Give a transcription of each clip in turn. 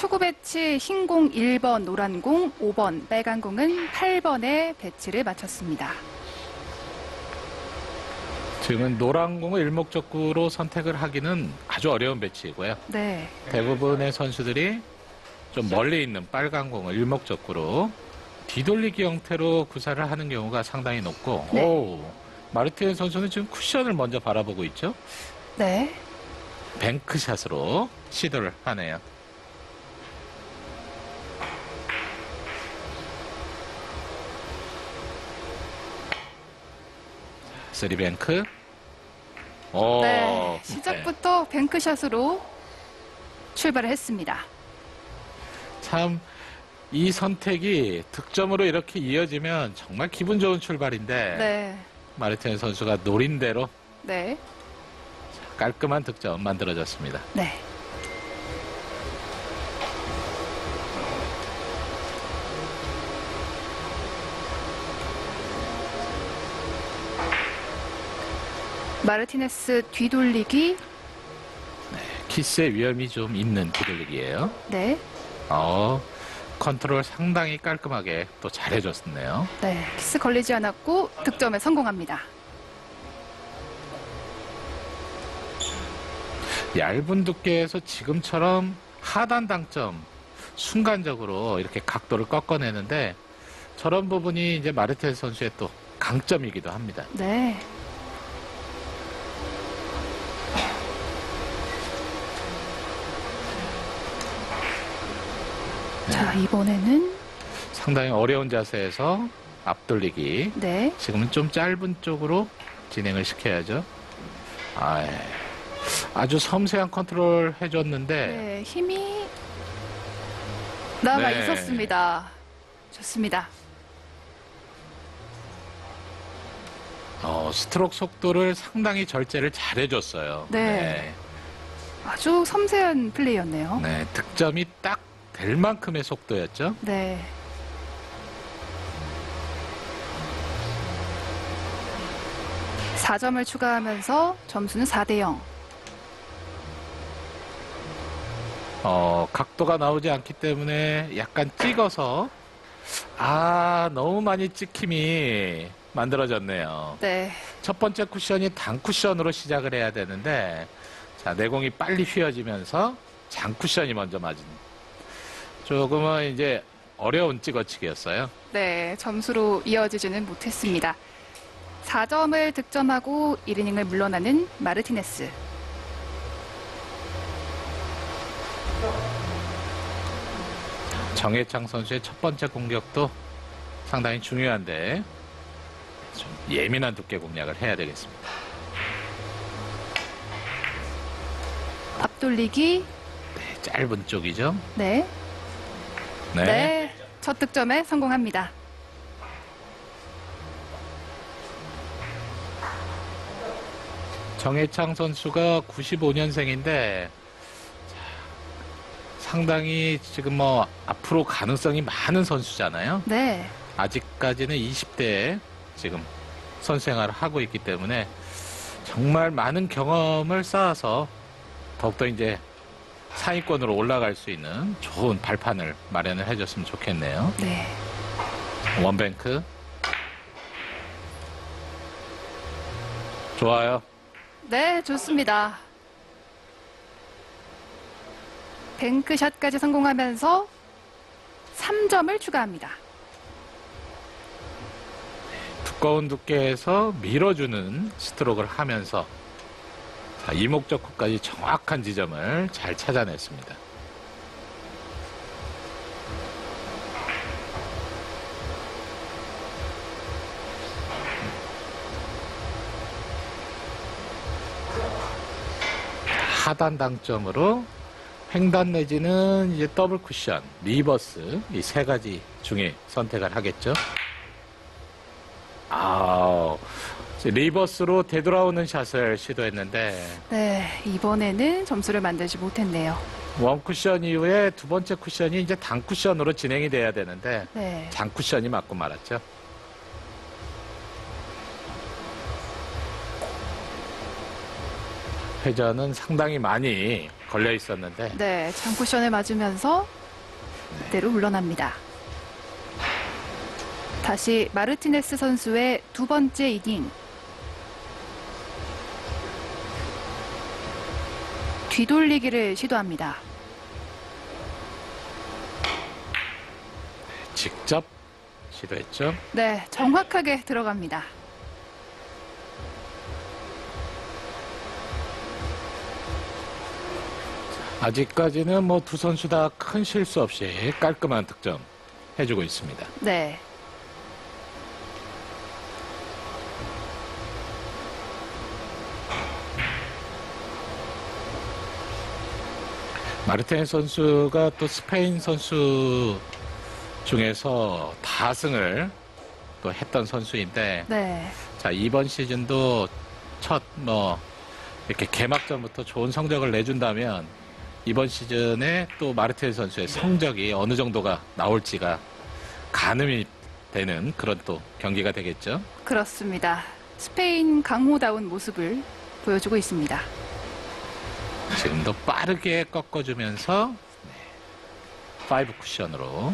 투구 배치 흰 공 1번, 노란 공 5번, 빨간 공은 8번에 배치를 마쳤습니다. 지금은 노란 공을 일목적구로 선택을 하기는 아주 어려운 배치이고요. 네. 대부분의 선수들이 좀 멀리 있는 빨간 공을 일목적구로 뒤돌리기 형태로 구사를 하는 경우가 상당히 높고, 네. 오, 마르티네 선수는 지금 쿠션을 먼저 바라보고 있죠. 네. 뱅크샷으로 시도를 하네요. 쓰리뱅크. 오, 네. 시작부터 뱅크샷으로 출발을 했습니다. 참, 이 선택이 득점으로 이렇게 이어지면 정말 기분 좋은 출발인데, 네. 마르티네 선수가 노린 대로 네. 깔끔한 득점 만들어졌습니다. 네. 마르티네스 뒤돌리기. 키스의 위험이 좀 있는 뒤돌리기예요. 네. 어, 컨트롤 상당히 깔끔하게 또 잘해줬네요. 네. 키스 걸리지 않았고 득점에 성공합니다. 얇은 두께에서 지금처럼 하단 당점 순간적으로 이렇게 각도를 꺾어내는데 저런 부분이 이제 마르테스 선수의 또 강점이기도 합니다. 네. 자, 이번에는 상당히 어려운 자세에서 앞돌리기. 네. 지금은 좀 짧은 쪽으로 진행을 시켜야죠. 아, 아주 섬세한 컨트롤 해줬는데 네, 힘이 남아 네. 있었습니다. 좋습니다. 어, 스트로크 속도를 상당히 절제를 잘 해줬어요. 네. 아주 섬세한 플레이였네요. 네, 득점이 딱 될 만큼의 속도였죠. 네. 사점을 추가하면서 점수는 4대 0. 어, 각도가 나오지 않기 때문에 약간 찍어서 아, 너무 많이 찍힘이 만들어졌네요. 네. 첫 번째 쿠션이 단 쿠션으로 시작을 해야 되는데 자, 내공이 빨리 휘어지면서 장 쿠션이 먼저 맞은 조금은 이제 어려운 찍어치기였어요. 네, 점수로 이어지지는 못했습니다. 4점을 득점하고 1이닝을 물러나는 마르티네스. 정혜창 선수의 첫 번째 공격도 상당히 중요한데 좀 예민한 두께 공략을 해야 되겠습니다. 앞돌리기. 네, 짧은 쪽이죠. 네. 네. 네. 첫 득점에 성공합니다. 정혜창 선수가 95년생인데 상당히 지금 뭐 앞으로 가능성이 많은 선수잖아요. 네. 아직까지는 20대에 지금 선생활을 하고 있기 때문에 정말 많은 경험을 쌓아서 더욱더 이제 상위권으로 올라갈 수 있는 좋은 발판을 마련을 해줬으면 좋겠네요. 네. 원뱅크. 좋아요. 네, 좋습니다. 뱅크샷까지 성공하면서 3점을 추가합니다. 두꺼운 두께에서 밀어주는 스트로크를 하면서 자, 이목적구까지 정확한 지점을 잘 찾아냈습니다. 하단 당점으로 횡단 내지는 이제 더블 쿠션, 리버스 이 세 가지 중에 선택을 하겠죠. 아, 리버스로 되돌아오는 샷을 시도했는데 네, 이번에는 점수를 만들지 못했네요. 원 쿠션 이후에 두 번째 쿠션이 이제 단 쿠션으로 진행이 돼야 되는데 네. 장 쿠션이 맞고 말았죠. 회전은 상당히 많이 걸려 있었는데 네, 장 쿠션에 맞으면서 그대로 물러납니다. 다시 마르티네스 선수의 두 번째 이닝. 뒤돌리기를 시도합니다. 직접 시도했죠. 네, 정확하게 들어갑니다. 아직까지는 뭐 두 선수 다 큰 실수 없이 깔끔한 득점 해주고 있습니다. 네. 마르테인 선수가 또 스페인 선수 중에서 다승을 또 했던 선수인데 네. 자 이번 시즌도 첫 뭐 이렇게 개막전부터 좋은 성적을 내준다면 이번 시즌에 또 마르테인 선수의 성적이 어느 정도가 나올지가 가늠이 되는 그런 또 경기가 되겠죠. 그렇습니다. 스페인 강호다운 모습을 보여주고 있습니다. 지금도 빠르게 꺾어주면서 네, 파이브 쿠션으로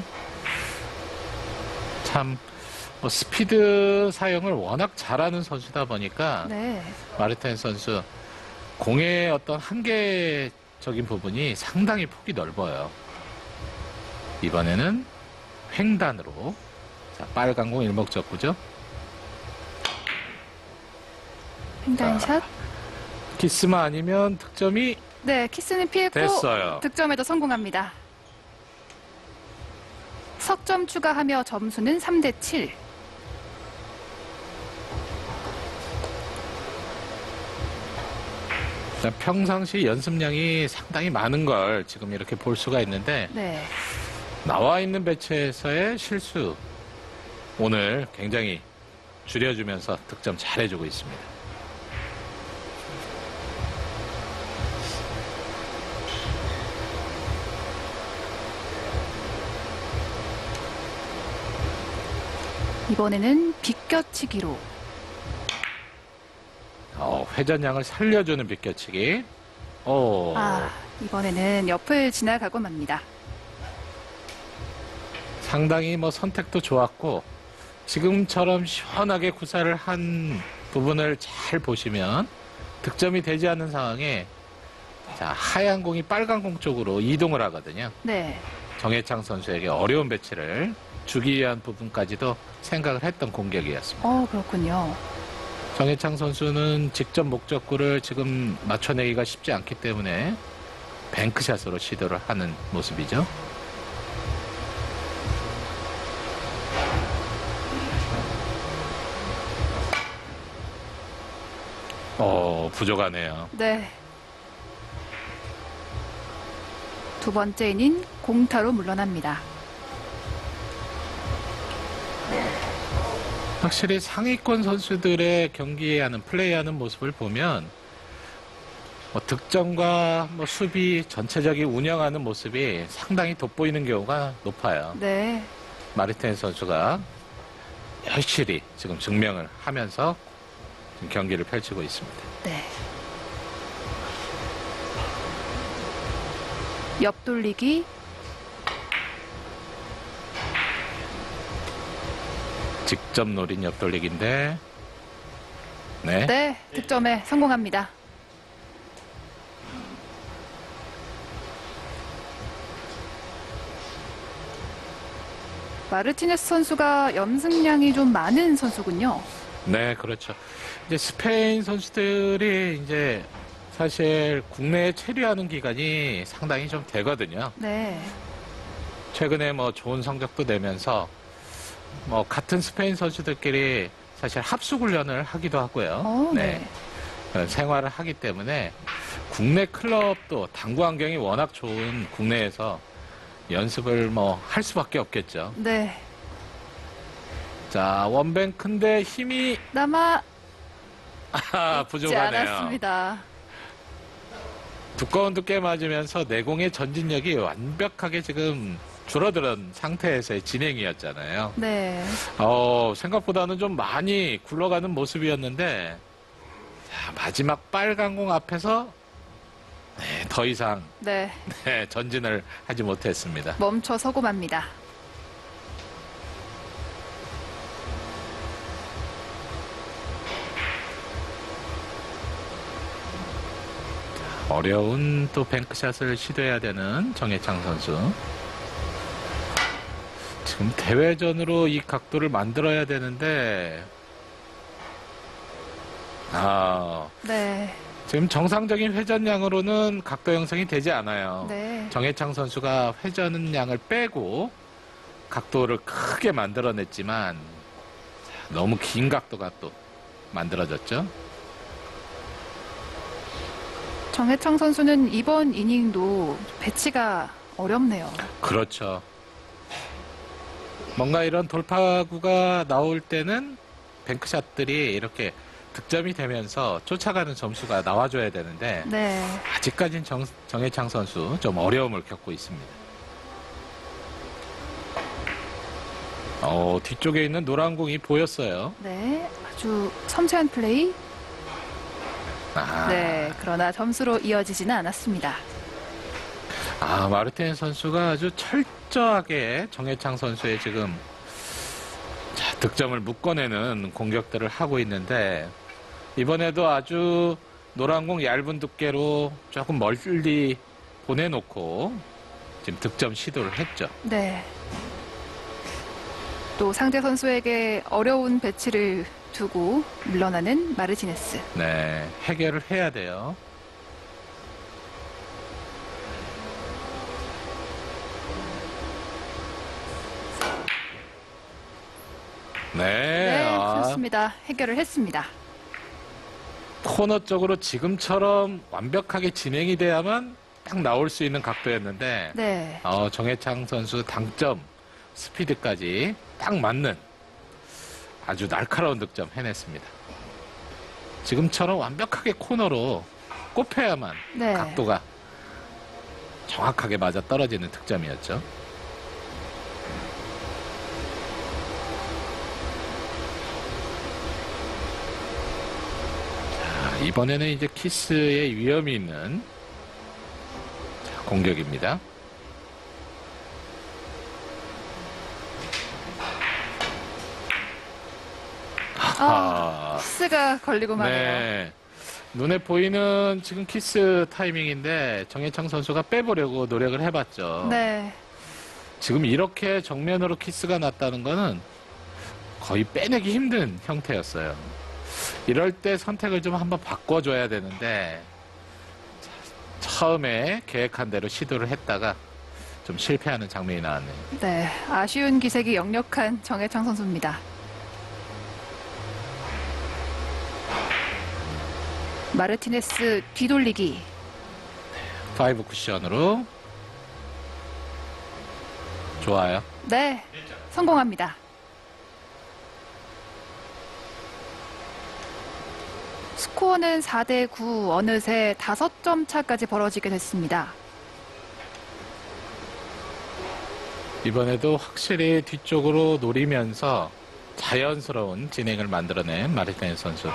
참 뭐 스피드 사용을 워낙 잘하는 선수다 보니까 네. 마르텐 선수 공의 어떤 한계적인 부분이 상당히 폭이 넓어요. 이번에는 횡단으로 자, 빨간 공 일목적구죠. 횡단샷. 키스만 아니면 득점이 네, 키스는 피했고 됐어요. 득점에도 성공합니다. 석점 추가하며 점수는 3대 7. 자, 평상시 연습량이 상당히 많은 걸 지금 이렇게 볼 수가 있는데 네. 나와 있는 배치에서의 실수 오늘 굉장히 줄여주면서 득점 잘해주고 있습니다. 이번에는 비껴치기로. 어, 회전량을 살려주는 비껴치기. 오, 아, 이번에는 옆을 지나가고 맙니다. 상당히 뭐 선택도 좋았고 지금처럼 시원하게 구사를 한 부분을 잘 보시면 득점이 되지 않는 상황에 자, 하얀 공이 빨간 공 쪽으로 이동을 하거든요. 네. 정해창 선수에게 어려운 배치를 주기 위한 부분까지도 생각을 했던 공격이었습니다. 어, 그렇군요. 정해창 선수는 직접 목적구를 지금 맞춰내기가 쉽지 않기 때문에 뱅크샷으로 시도를 하는 모습이죠. 어, 부족하네요. 네. 두 번째 이닝 공타로 물러납니다. 확실히 상위권 선수들의 경기하는 플레이하는 모습을 보면 뭐 득점과 뭐 수비 전체적인 운영하는 모습이 상당히 돋보이는 경우가 높아요. 네. 마르텐 선수가 열실히 지금 증명을 하면서 지금 경기를 펼치고 있습니다. 네. 옆돌리기 직접 노린 옆돌리기인데 네. 네, 득점에 성공합니다. 마르티네스 선수가 연승량이 좀 많은 선수군요. 네, 그렇죠. 이제 스페인 선수들이 이제 사실 국내에 체류하는 기간이 상당히 좀 되거든요. 네. 최근에 뭐 좋은 성적도 내면서 뭐 같은 스페인 선수들끼리 사실 합숙 훈련을 하기도 하고요. 어, 네. 그런 생활을 하기 때문에 국내 클럽도 당구 환경이 워낙 좋은 국내에서 연습을 뭐 할 수밖에 없겠죠. 네. 자, 원뱅크인데 힘이 남아 아, 부족하네요. 않았습니다. 두꺼운 두께 맞으면서 내공의 전진력이 완벽하게 지금 줄어드는 상태에서의 진행이었잖아요. 네. 어, 생각보다는 좀 많이 굴러가는 모습이었는데, 자, 마지막 빨간 공 앞에서 네, 더 이상 네, 네, 전진을 하지 못했습니다. 멈춰 서고 맙니다. 어려운 또 뱅크샷을 시도해야 되는 정해창 선수. 지금 대회전으로 이 각도를 만들어야 되는데, 아, 네, 지금 정상적인 회전량으로는 각도 형성이 되지 않아요. 네, 정해창 선수가 회전량을 빼고 각도를 크게 만들어냈지만 너무 긴 각도가 또 만들어졌죠. 정해창 선수는 이번 이닝도 배치가 어렵네요. 그렇죠. 뭔가 이런 돌파구가 나올 때는 뱅크샷들이 이렇게 득점이 되면서 쫓아가는 점수가 나와줘야 되는데 네, 아직까지는 정, 정해창 선수 좀 어려움을 겪고 있습니다. 어, 뒤쪽에 있는 노란 공이 보였어요. 네, 아주 섬세한 플레이. 아, 네, 그러나 점수로 이어지지는 않았습니다. 아, 마르틴 선수가 아주 철저하게 정해창 선수의 지금 자, 득점을 묶어내는 공격들을 하고 있는데 이번에도 아주 노란 공 얇은 두께로 조금 멀리 보내놓고 지금 득점 시도를 했죠. 네. 또 상대 선수에게 어려운 배치를 두고 물러나는 마르티네스. 네, 해결을 해야 돼요. 네, 네, 아, 좋습니다. 해결을 했습니다. 코너 쪽으로 지금처럼 완벽하게 진행이 돼야만 딱 나올 수 있는 각도였는데 네, 어, 정해창 선수 당점 스피드까지 딱 맞는 아주 날카로운 득점 해냈습니다. 지금처럼 완벽하게 코너로 꼽혀야만 네. 각도가 정확하게 맞아 떨어지는 득점이었죠. 이번에는 이제 키스의 위험이 있는 자, 공격입니다. 아, 키스가 걸리고 마네요. 네. 눈에 보이는 지금 키스 타이밍인데 정해창 선수가 빼보려고 노력을 해봤죠. 네, 지금 이렇게 정면으로 키스가 났다는 거는 거의 빼내기 힘든 형태였어요. 이럴 때 선택을 좀 한번 바꿔줘야 되는데 자, 처음에 계획한 대로 시도를 했다가 좀 실패하는 장면이 나왔네요. 네. 아쉬운 기색이 역력한 정해창 선수입니다. 마르티네스 뒤돌리기. 파이브 쿠션으로 좋아요. 네, 성공합니다. 스코어는 4대 9, 어느새 5점 차까지 벌어지게 됐습니다. 이번에도 확실히 뒤쪽으로 노리면서 자연스러운 진행을 만들어낸 마르티네 선수. 자,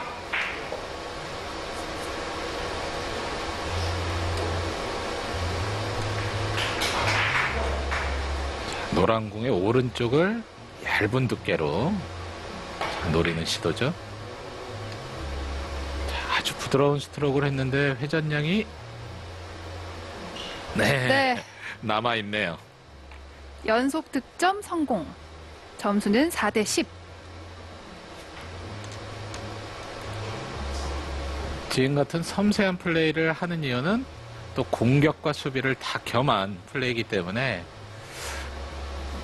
노란 공의 오른쪽을 얇은 두께로 자, 노리는 시도죠. 부드러운 스트로크를 했는데 회전량이 네, 네. 남아 있네요. 연속 득점 성공. 점수는 4대 10. 지금 같은 섬세한 플레이를 하는 이유는 또 공격과 수비를 다 겸한 플레이이기 때문에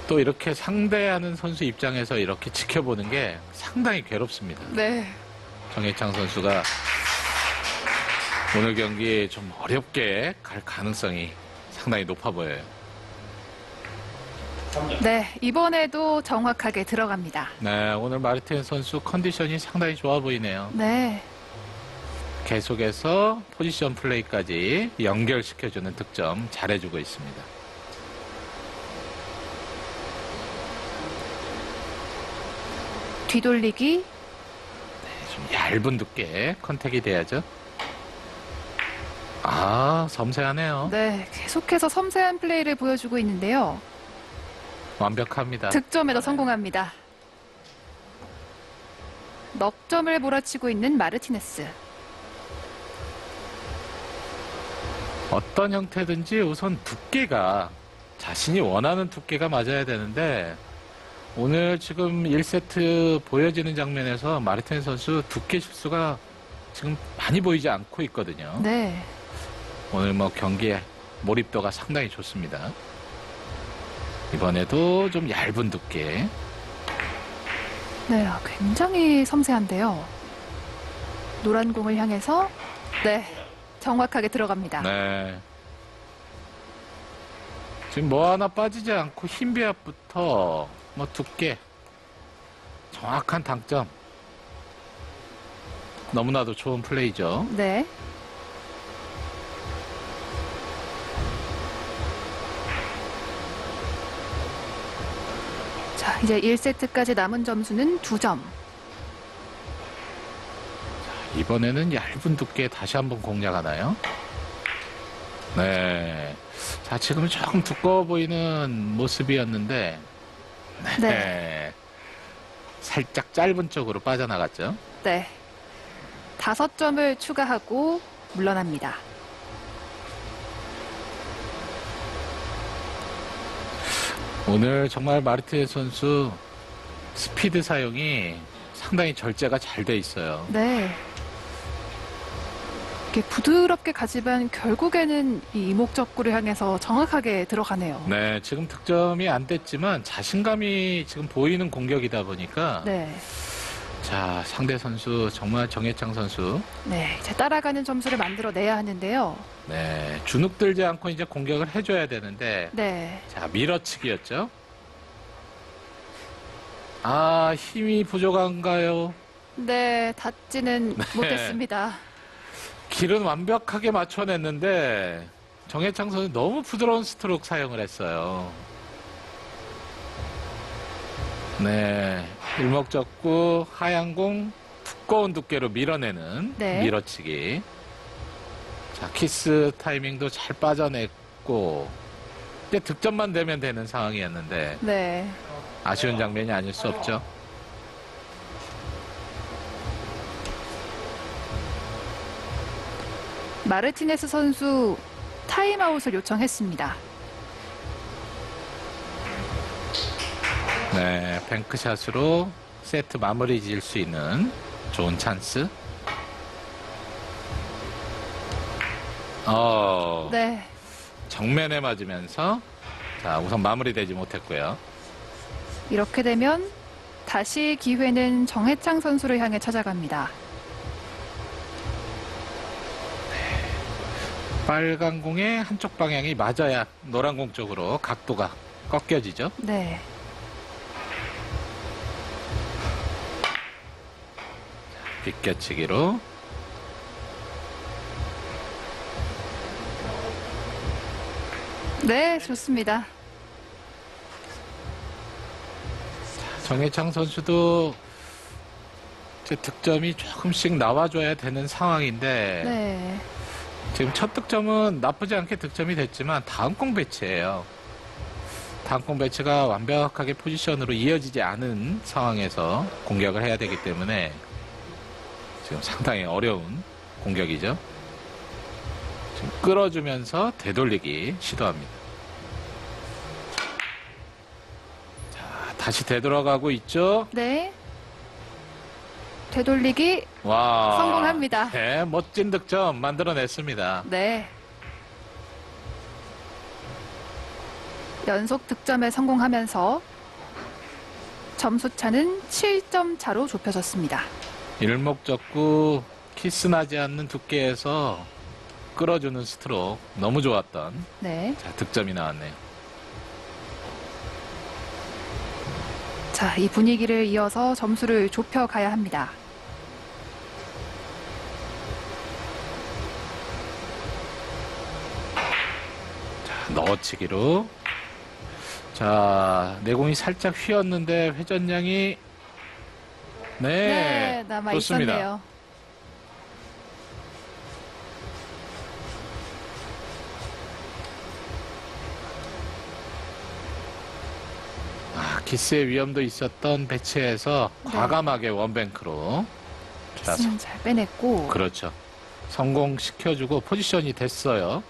또 이렇게 상대하는 선수 입장에서 이렇게 지켜보는 게 상당히 괴롭습니다. 네. 정해창 선수가 오늘 경기 좀 어렵게 갈 가능성이 상당히 높아 보여요. 네, 이번에도 정확하게 들어갑니다. 네, 오늘 마르틴 선수 컨디션이 상당히 좋아 보이네요. 네. 계속해서 포지션 플레이까지 연결시켜주는 득점 잘해주고 있습니다. 뒤돌리기. 좀 얇은 두께 컨택이 돼야죠. 아, 섬세하네요. 네, 계속해서 섬세한 플레이를 보여주고 있는데요. 완벽합니다. 득점에도 성공합니다. 넉 점을 몰아치고 있는 마르티네스. 어떤 형태든지 우선 두께가 자신이 원하는 두께가 맞아야 되는데 오늘 지금 1세트 보여지는 장면에서 마르틴 선수 두께 실수가 지금 많이 보이지 않고 있거든요. 네, 오늘 뭐 경기에 몰입도가 상당히 좋습니다. 이번에도 좀 얇은 두께. 네, 아, 굉장히 섬세한데요. 노란 공을 향해서 네, 정확하게 들어갑니다. 네. 지금 뭐 하나 빠지지 않고 흰 비압부터 뭐 두께 정확한 당점 너무나도 좋은 플레이죠. 네. 자, 이제 1세트까지 남은 점수는 2점. 이번에는 얇은 두께 다시 한번 공략하나요? 네. 자, 지금은 조금 두꺼워 보이는 모습이었는데, 네. 네. 살짝 짧은 쪽으로 빠져나갔죠. 네. 다섯 점을 추가하고 물러납니다. 오늘 정말 마르티네 선수 스피드 사용이 상당히 절제가 잘 돼 있어요. 네. 이렇게 부드럽게 가지만 결국에는 이 이목적구를 향해서 정확하게 들어가네요. 네, 지금 득점이 안 됐지만 자신감이 지금 보이는 공격이다 보니까 네. 자 상대 선수 정말 정혜창 선수 네. 이제 따라가는 점수를 만들어내야 하는데요. 네 주눅 들지 않고 이제 공격을 해줘야 되는데 네. 자 밀어치기였죠. 아 힘이 부족한가요? 네. 닿지는 네. 못했습니다. 길은 완벽하게 맞춰냈는데 정혜창 선수 너무 부드러운 스트로크 사용을 했어요. 네, 일목적구 하얀 공 두꺼운 두께로 밀어내는 네. 밀어치기. 자, 키스 타이밍도 잘 빠져냈고 이제 득점만 되면 되는 상황이었는데 네. 아쉬운 장면이 아닐 수 없죠. 마르티네스 선수 타임아웃을 요청했습니다. 네, 뱅크샷으로 세트 마무리 지을 수 있는 좋은 찬스. 어, 네. 정면에 맞으면서 자, 우선 마무리되지 못했고요. 이렇게 되면 다시 기회는 정해창 선수를 향해 찾아갑니다. 빨간 공의 한쪽 방향이 맞아야 노란 공 쪽으로 각도가 꺾여지죠. 네. 비껴치기로 네, 좋습니다. 정혜창 선수도 득점이 조금씩 나와줘야 되는 상황인데 네. 지금 첫 득점은 나쁘지 않게 득점이 됐지만 다음 공 배치예요. 다음 공 배치가 완벽하게 포지션으로 이어지지 않은 상황에서 공격을 해야 되기 때문에 지금 상당히 어려운 공격이죠. 지금 끌어주면서 되돌리기 시도합니다. 자, 다시 되돌아가고 있죠. 네. 되돌리기 와. 성공합니다. 네, 멋진 득점 만들어냈습니다. 네. 연속 득점에 성공하면서 점수 차는 7점 차로 좁혀졌습니다. 일목적구 키스 나지 않는 두께에서 끌어주는 스트로크 너무 좋았던 네. 자, 득점이 나왔네요. 자, 이 분위기를 이어서 점수를 좁혀 가야 합니다. 자, 넣어치기로 자 내공이 살짝 휘었는데 회전량이 네, 남아 네, 있었네요. 아, 기스의 위험도 있었던 배치에서 네. 과감하게 원뱅크로 기스는 잘 빼냈고 그렇죠. 성공시켜주고 포지션이 됐어요.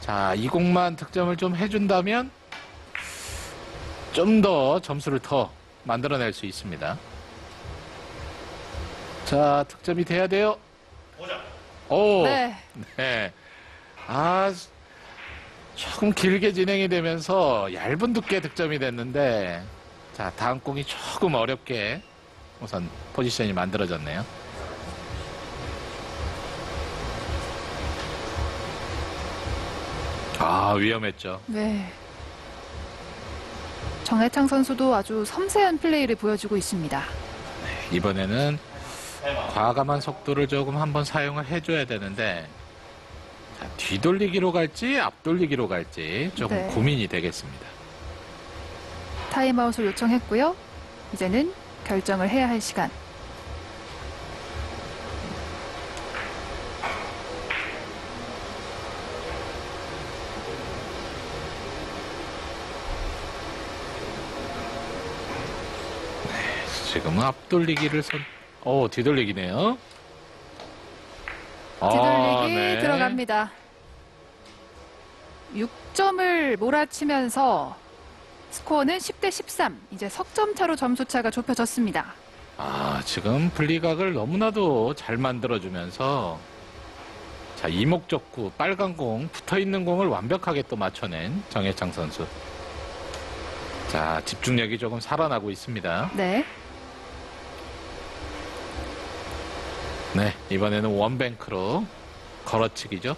자, 이 공만 득점을 좀 해준다면 좀 더 점수를 더 만들어낼 수 있습니다. 자, 득점이 돼야 돼요. 오, 네. 네. 아, 조금 길게 진행이 되면서 얇은 두께 득점이 됐는데, 자, 다음 공이 조금 어렵게 우선 포지션이 만들어졌네요. 아, 위험했죠. 네. 정해창 선수도 아주 섬세한 플레이를 보여주고 있습니다. 이번에는 과감한 속도를 조금 한번 사용을 해줘야 되는데, 자, 뒤돌리기로 갈지, 앞돌리기로 갈지 조금 네. 고민이 되겠습니다. 타임아웃을 요청했고요. 이제는 결정을 해야 할 시간. 지금은 앞돌리기를 선, 어, 뒤돌리기네요. 뒤돌리기 아, 네. 들어갑니다. 6점을 몰아치면서 스코어는 10대 13. 이제 석점 차로 점수 차가 좁혀졌습니다. 아, 지금 분리각을 너무나도 잘 만들어주면서 자, 이목적구 빨간 공 붙어 있는 공을 완벽하게 또 맞춰낸 정혜창 선수. 자, 집중력이 조금 살아나고 있습니다. 네. 네, 이번에는 원뱅크로 걸어치기죠.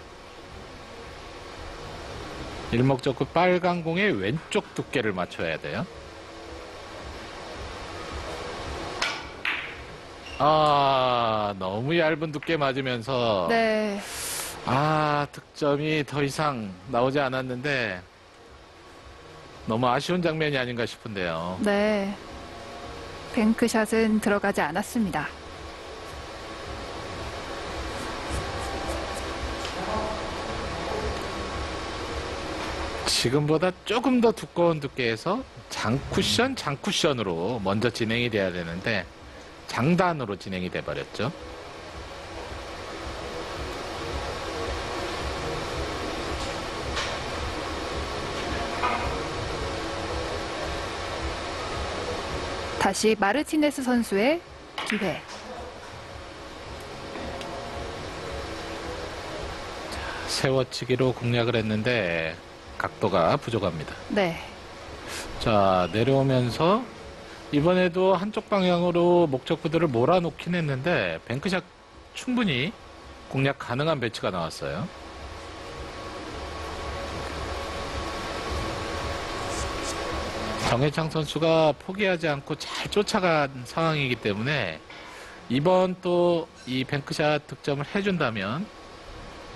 일목적구 빨간 공의 왼쪽 두께를 맞춰야 돼요. 아, 너무 얇은 두께 맞으면서 네. 아, 득점이 더 이상 나오지 않았는데 너무 아쉬운 장면이 아닌가 싶은데요. 네. 뱅크샷은 들어가지 않았습니다. 지금보다 조금 더 두꺼운 두께에서 장쿠션, 장쿠션으로 먼저 진행이 돼야 되는데 장단으로 진행이 돼 버렸죠. 다시 마르티네스 선수의 기회. 세워치기로 공략을 했는데 각도가 부족합니다. 네. 자, 내려오면서 이번에도 한쪽 방향으로 목적구들을 몰아놓긴 했는데 뱅크샷 충분히 공략 가능한 배치가 나왔어요. 정혜창 선수가 포기하지 않고 잘 쫓아간 상황이기 때문에 이번 또 이 뱅크샷 득점을 해준다면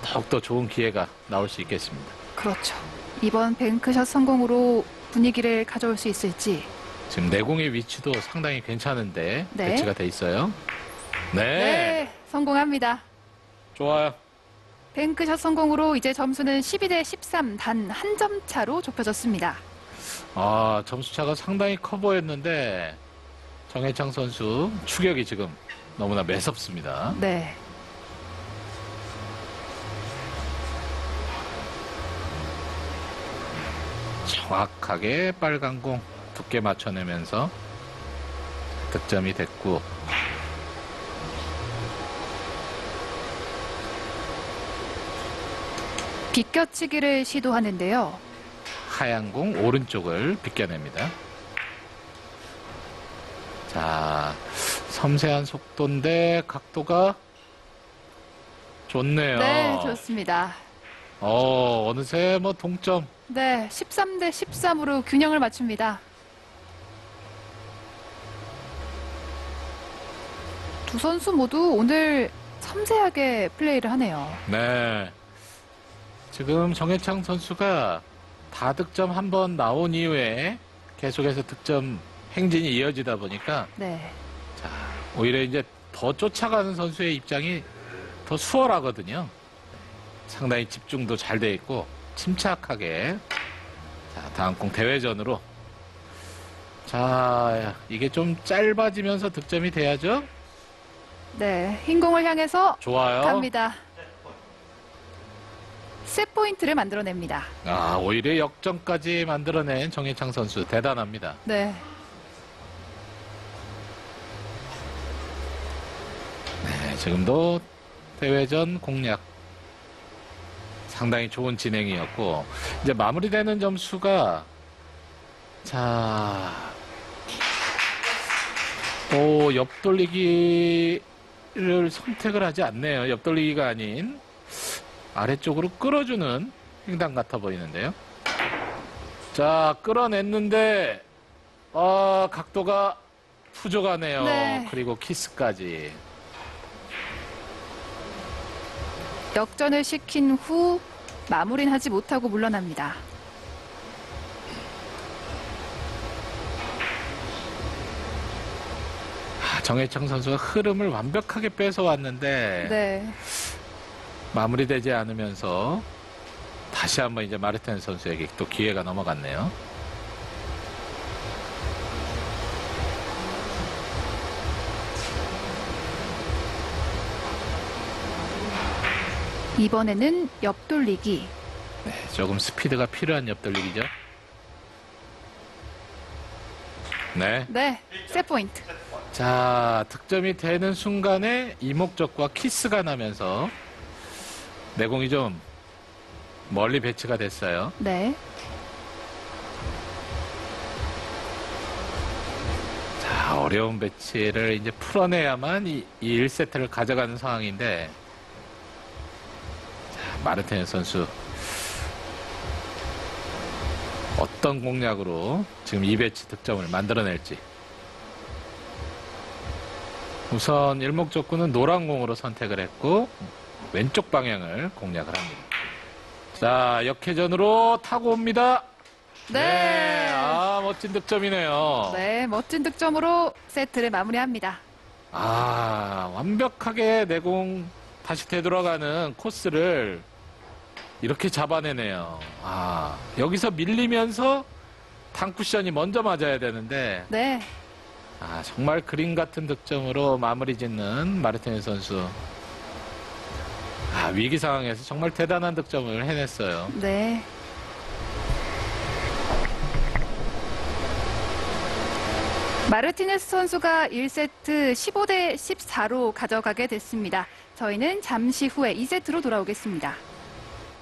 더욱더 좋은 기회가 나올 수 있겠습니다. 그렇죠. 이번 뱅크샷 성공으로 분위기를 가져올 수 있을지. 지금 내공의 위치도 상당히 괜찮은데 네. 배치가 돼 있어요. 네, 네. 성공합니다. 좋아요. 뱅크샷 성공으로 이제 점수는 12대 13 단 한 점 차로 좁혀졌습니다. 아 점수 차가 상당히 커 보였는데 정혜창 선수 추격이 지금 너무나 매섭습니다. 네. 정확하게 빨간 공 두께 맞춰내면서 득점이 됐고 비껴치기를 시도하는데요. 하얀 공 오른쪽을 비껴냅니다. 자, 섬세한 속도인데 각도가 좋네요. 네, 좋습니다. 어, 어느새 뭐 동점. 네, 13대 13으로 균형을 맞춥니다. 두 선수 모두 오늘 섬세하게 플레이를 하네요. 네. 지금 정혜창 선수가 다득점 한 번 나온 이후에 계속해서 득점 행진이 이어지다 보니까 네. 자, 오히려 이제 더 쫓아가는 선수의 입장이 더 수월하거든요. 상당히 집중도 잘 돼 있고 침착하게 자, 다음 공 대회전으로 자, 이게 좀 짧아지면서 득점이 돼야죠? 네, 흰 공을 향해서 좋아요. 갑니다. 세 포인트를 만들어냅니다. 아, 오히려 역전까지 만들어낸 정혜창 선수 대단합니다. 네, 네, 지금도 대회전 공략 상당히 좋은 진행이었고 이제 마무리되는 점수가 자, 오 옆돌리기를 선택을 하지 않네요. 옆돌리기가 아닌 아래쪽으로 끌어주는 횡단 같아 보이는데요. 자, 끌어냈는데 아 각도가 부족하네요. 네. 그리고 키스까지. 역전을 시킨 후 마무리는 하지 못하고 물러납니다. 아, 정혜창 선수가 흐름을 완벽하게 뺏어왔는데 네, 마무리되지 않으면서 다시 한번 이제 마르텐 선수에게 또 기회가 넘어갔네요. 이번에는 옆돌리기. 네, 조금 스피드가 필요한 옆돌리기죠. 네. 네, 세 포인트. 자, 득점이 되는 순간에 이목적과 키스가 나면서 내공이 좀 멀리 배치가 됐어요. 네, 자, 어려운 배치를 이제 풀어내야만 이, 이 1세트를 가져가는 상황인데, 자, 마르테네 선수. 어떤 공략으로 지금 이 배치 득점을 만들어낼지. 우선 일목적구는 노란 공으로 선택을 했고, 왼쪽 방향을 공략을 합니다. 자, 역회전으로 타고 옵니다. 네, 아, 멋진 득점이네요. 네, 멋진 득점으로 세트를 마무리합니다. 아, 완벽하게 내공 다시 되돌아가는 코스를 이렇게 잡아내네요. 아, 여기서 밀리면서 당쿠션이 먼저 맞아야 되는데, 네, 아, 정말 그림 같은 득점으로 마무리 짓는 마르티네 선수. 아, 위기 상황에서 정말 대단한 득점을 해냈어요. 네. 마르티네스 선수가 1세트 15대 14로 가져가게 됐습니다. 저희는 잠시 후에 2세트로 돌아오겠습니다.